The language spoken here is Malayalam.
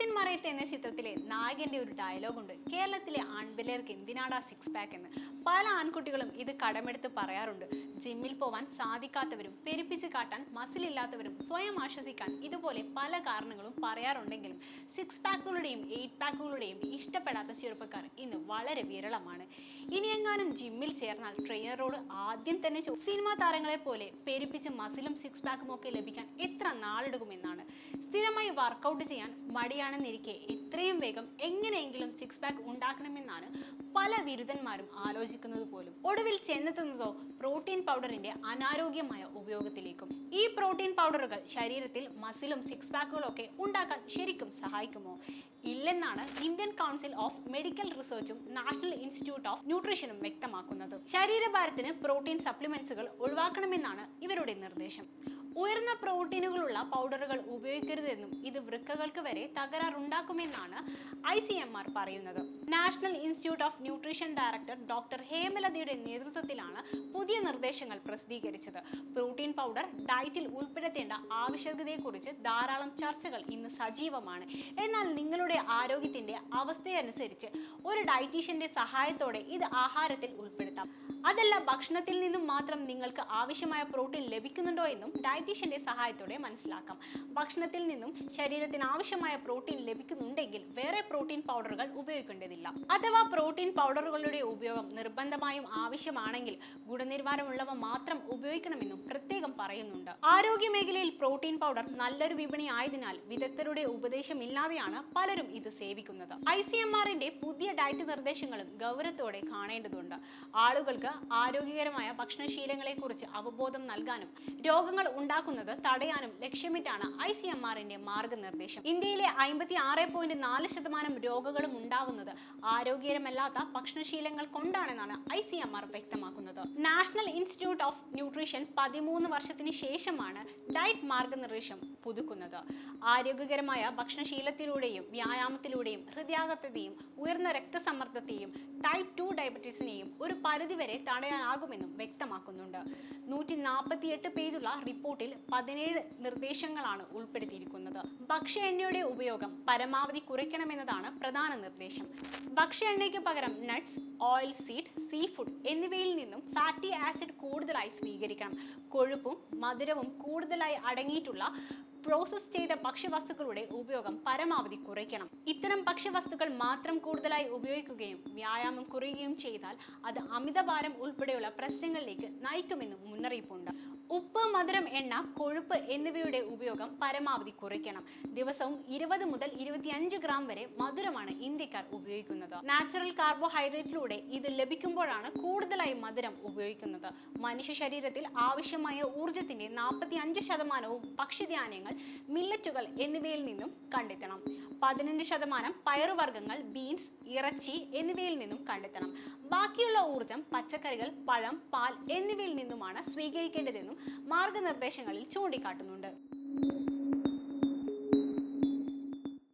മരത്തിൻ മറയത്ത് എന്ന ചിത്രത്തിലെ നായകന്റെ ഒരു ഡയലോഗുണ്ട് കേരളത്തിലെ ആൺപിള്ളേർക്ക് എന്തിനാടാ സിക്സ് പാക്ക് എന്ന്? പല ആൺകുട്ടികളും ഇത് കടമെടുത്ത് പറയാറുണ്ട്. ജിമ്മിൽ പോവാൻ സാധിക്കാത്തവരും പെരുപ്പിച്ച് കാട്ടാൻ മസിൽ ഇല്ലാത്തവരും സ്വയം ആശ്വസിക്കാൻ ഇതുപോലെ പല കാരണങ്ങളും പറയാറുണ്ടെങ്കിലും സിക്സ് പാക്കുകളുടെയും എയ്റ്റ് പാക്കുകളുടെയും ഇഷ്ടപ്പെടാത്ത ചെറുപ്പക്കാർ ഇന്ന് വളരെ വിരളമാണ്. ഇനിയെങ്ങാനും ജിമ്മിൽ ചേർന്നാൽ ട്രെയിനറോട് ആദ്യം തന്നെ സിനിമാ താരങ്ങളെ പോലെ പെരുപ്പിച്ച് മസിലും സിക്സ് പാക്കും ഒക്കെ ലഭിക്കാൻ എത്ര നാളെടുക്കുമെന്നാണ്. സ്ഥിരമായി വർക്കൗട്ട് ചെയ്യാൻ മടിയാണെന്നിരിക്കെ എത്രയും വേഗം എങ്ങനെയെങ്കിലും സിക്സ് പാക്ക് ഉണ്ടാക്കണമെന്നാണ് പല ബിരുദന്മാരും ആലോചിക്കുന്നത് പോലും. ഒടുവിൽ ചെന്നെത്തുന്നതോ പ്രോട്ടീൻ പൗഡറിന്റെ അനാരോഗ്യമായ ഉപയോഗത്തിലേക്കും. ഈ പ്രോട്ടീൻ പൗഡറുകൾ ശരീരത്തിൽ മസിലും സിക്സ് പാക്കുകളൊക്കെ ഉണ്ടാക്കാൻ ശരിക്കും സഹായിക്കുമോ? ഇല്ലെന്നാണ് ഇന്ത്യൻ കൗൺസിൽ ഓഫ് മെഡിക്കൽ റിസർച്ചും നാഷണൽ ഇൻസ്റ്റിറ്റ്യൂട്ട് ഓഫ് ന്യൂട്രീഷനും വ്യക്തമാക്കുന്നത്. ശരീരഭാരത്തിന് പ്രോട്ടീൻ സപ്ലിമെന്റ്സുകൾ ഒഴിവാക്കണമെന്നാണ് ഇവരുടെ നിർദ്ദേശം. ഉയർന്ന പ്രോട്ടീനുകളുള്ള പൗഡറുകൾ ഉപയോഗിക്കരുതെന്നും ഇത് വൃക്കകൾക്ക് വരെ തകരാറുണ്ടാക്കുമെന്നാണ് ഐ സി എം ആർ പറയുന്നത്. National institute of nutrition director doctor ഹേമലതയുടെ നേതൃത്വത്തിലാണ് പുതിയ നിർദ്ദേശങ്ങൾ പ്രസിദ്ധീകരിച്ചത്. പ്രോട്ടീൻ പൗഡർ ഡയറ്റിൽ ഉൾപ്പെടുത്തേണ്ട ആവശ്യകതയെക്കുറിച്ച് ധാരാളം ചർച്ചകൾ ഇന്ന് സജീവമാണ്. എന്നാൽ നിങ്ങളുടെ ആരോഗ്യത്തിന്റെ അവസ്ഥയനുസരിച്ച് ഒരു ഡയറ്റീഷ്യന്റെ സഹായത്തോടെ ഇത് ആഹാരത്തിൽ ഉൾപ്പെടുത്താം. അതല്ല ഭക്ഷണത്തിൽ നിന്നും മാത്രം നിങ്ങൾക്ക് ആവശ്യമായ പ്രോട്ടീൻ ലഭിക്കുന്നുണ്ടോ എന്നും ഡയറ്റീഷ്യന്റെ സഹായത്തോടെ മനസ്സിലാക്കാം. ഭക്ഷണത്തിൽ നിന്നും ശരീരത്തിന് ആവശ്യമായ പ്രോട്ടീൻ ലഭിക്കുന്നുണ്ടെങ്കിൽ വേറെ പ്രോട്ടീൻ പൗഡറുകൾ ഉപയോഗിക്കേണ്ടതില്ല. അഥവാ പ്രോട്ടീൻ പൗഡറുകളുടെ ഉപയോഗം നിർബന്ധമായും ആവശ്യമാണെങ്കിൽ ഗുണനിലവാരമുള്ളവ മാത്രം ഉപയോഗിക്കണമെന്നും പ്രത്യേകം പറയുന്നുണ്ട്. ആരോഗ്യ മേഖലയിൽ പ്രോട്ടീൻ പൗഡർ നല്ലൊരു വിപണി ആയതിനാൽ വിദഗ്ധരുടെ ഉപദേശമില്ലാതെയാണ് പലരും ഇത് സേവിക്കുന്നത്. ഐ സി എം ആറിന്റെ പുതിയ ഡയറ്റ് നിർദ്ദേശങ്ങളും ഗൗരവത്തോടെ കാണേണ്ടതുണ്ട്. ആളുകൾക്ക് ആരോഗ്യകരമായ ഭക്ഷണശീലങ്ങളെക്കുറിച്ച് അവബോധം നൽകാനും രോഗങ്ങൾ ഉണ്ടാക്കുന്നത് തടയാനും ലക്ഷ്യമിട്ടാണ് ഐ സി എം ആറിന്റെ മാർഗനിർദ്ദേശം. ഇന്ത്യയിലെ അമ്പത്തി ആറ് പോയിന്റ് നാല് ശതമാനം രോഗങ്ങളും ഉണ്ടാവുന്നത് ആരോഗ്യകരമല്ലാത്ത ഭക്ഷണശീലങ്ങൾ കൊണ്ടാണെന്നാണ് ഐ സി എം ആർ വ്യക്തമാക്കുന്നത്. നാഷണൽ ഇൻസ്റ്റിറ്റ്യൂട്ട് ഓഫ് ന്യൂട്രീഷൻ പതിമൂന്ന് വർഷത്തിന് ശേഷമാണ് ഡയറ്റ് മാർഗനിർദ്ദേശം പുതുക്കുന്നത്. ആരോഗ്യകരമായ ഭക്ഷണശീലത്തിലൂടെയും വ്യായാമത്തിലൂടെയും ഹൃദയാഘാതത്തെയും ഉയർന്ന രക്തസമ്മർദ്ദത്തെയും ടൈപ്പ് ടു ഡയബറ്റീസിനെയും ഒരു പരിധിവരെ തടയാനാകുമെന്നും വ്യക്തമാക്കുന്നുണ്ട്. നൂറ്റി നാൽപ്പത്തിയെട്ട് പേജുള്ള റിപ്പോർട്ടിൽ പതിനേഴ് നിർദ്ദേശങ്ങളാണ് ഉൾപ്പെടുത്തിയിരിക്കുന്നത്. ഭക്ഷ്യ എണ്ണയുടെ ഉപയോഗം പരമാവധി കുറയ്ക്കണമെന്നതാണ് പ്രധാന നിർദ്ദേശം. ഭക്ഷ്യ എണ്ണയ്ക്ക് പകരം nuts oil seed sea food എന്നിവയിൽ നിന്നും ഫാറ്റി ആസിഡ് കൂടുതലായി സ്വീകരിക്കണം. കൊഴുപ്പും മധുരവും കൂടുതലായി അടങ്ങിയിട്ടുള്ള പ്രോസസ് ചെയ്ത ഭക്ഷ്യവസ്തുക്കളുടെ ഉപയോഗം പരമാവധി കുറയ്ക്കണം. ഇത്തരം ഭക്ഷ്യവസ്തുക്കൾ മാത്രം കൂടുതലായി ഉപയോഗിക്കുകയും വ്യായാമം കുറയുകയും ചെയ്താൽ അത് അമിതഭാരം ഉൾപ്പെടെയുള്ള പ്രശ്നങ്ങളിലേക്ക് നയിക്കുമെന്നും മുന്നറിയിപ്പുണ്ട്. ഉപ്പ് മധുരം എണ്ണ കൊഴുപ്പ് എന്നിവയുടെ ഉപയോഗം പരമാവധി കുറയ്ക്കണം. ദിവസവും ഇരുപത് മുതൽ ഇരുപത്തിയഞ്ച് ഗ്രാം വരെ മധുരമാണ് ഇന്ത്യക്കാർ ഉപയോഗിക്കുന്നത്. നാച്ചുറൽ കാർബോഹൈഡ്രേറ്റിലൂടെ ഇത് ലഭിക്കുമ്പോഴാണ് കൂടുതലായി മധുരം ഉപയോഗിക്കുന്നത്. മനുഷ്യ ശരീരത്തിൽ ആവശ്യമായ ഊർജത്തിന്റെ നാൽപ്പത്തി അഞ്ച് ശതമാനവും ഭക്ഷ്യധാന്യങ്ങൾ മില്ലറ്റുകൾ എന്നിവയിൽ നിന്നും കണ്ടെത്തണം. പതിനഞ്ച് ശതമാനം പയറുവർഗങ്ങൾ ബീൻസ് ഇറച്ചി എന്നിവയിൽ നിന്നും കണ്ടെത്തണം. ബാക്കിയുള്ള ഊർജം പച്ചക്കറികൾ പഴം പാൽ എന്നിവയിൽ നിന്നുമാണ് സ്വീകരിക്കേണ്ടതെന്നും മാർഗനിർദ്ദേശങ്ങളിൽ ചൂണ്ടിക്കാട്ടുന്നുണ്ട്